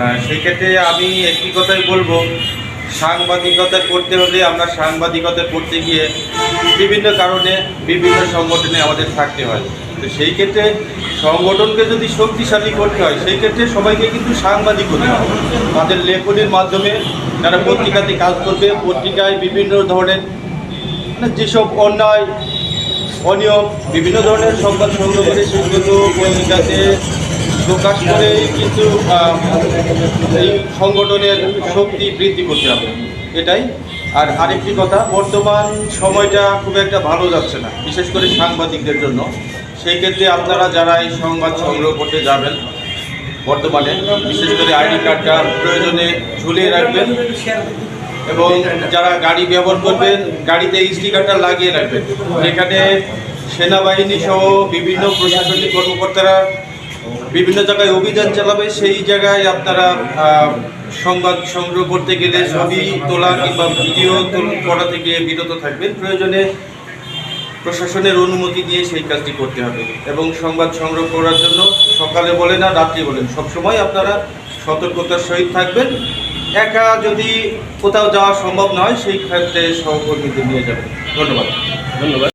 হ্যাঁ সেই ক্ষেত্রে আমি একটি কথাই বলব। সাংবাদিকতা করতে হলে আমরা সাংবাদিকতা করতে গিয়ে বিভিন্ন কারণে বিভিন্ন সংগঠনে আমাদের থাকতে হয়। তো সেই ক্ষেত্রে সংগঠনকে যদি শক্তিশালী করতে হয়, সেই ক্ষেত্রে সবাইকে কিন্তু সাংবাদিক হতে হবে। তাদের লেখনের মাধ্যমে যারা পত্রিকাতে কাজ করবে, পত্রিকায় বিভিন্ন ধরনের মানে যেসব অন্যায়, অনিয়ম, বিভিন্ন ধরনের সংবাদ সংগ্রহ করে সেগুলো পত্রিকাতে প্রকাশ করে কিন্তু এই সংগঠনের শক্তি বৃদ্ধি করতে হবে। এটাই। আর আরেকটি কথা, বর্তমান সময়টা খুব একটা ভালো যাচ্ছে না, বিশেষ করে সাংবাদিকদের জন্য। সেই ক্ষেত্রে আপনারা যারা এই সংবাদ সংগ্রহ করতে যাবেন বর্তমানে, বিশেষ করে আইডি কার্ডটা প্রয়োজনে ঝুলিয়ে রাখবেন এবং যারা গাড়ি ব্যবহার করবেন, গাড়িতে স্টিকারটা লাগিয়ে রাখবেন। যেখানে সেনাবাহিনী সহ বিভিন্ন প্রশাসনিক কর্মকর্তারা বিভিন্ন জায়গায় অভিযান চালাবে, সেই জায়গায় আপনারা সংবাদ সংগ্রহ করতে গেলে ছবি তোলা কিংবা ভিডিও করা থেকে বিরত থাকবেন। প্রয়োজনে প্রশাসনের অনুমতি নিয়ে সেই কাজটি করতে হবে এবং সংবাদ সংগ্রহ করার জন্য সকালে বলেন না রাত্রি বলেন, সবসময় আপনারা সতর্কতার সহিত থাকবেন। একা যদি কোথাও যাওয়া সম্ভব নয়, সেই ক্ষেত্রে সহকর্মীদের নিয়ে যাবেন। ধন্যবাদ। ধন্যবাদ।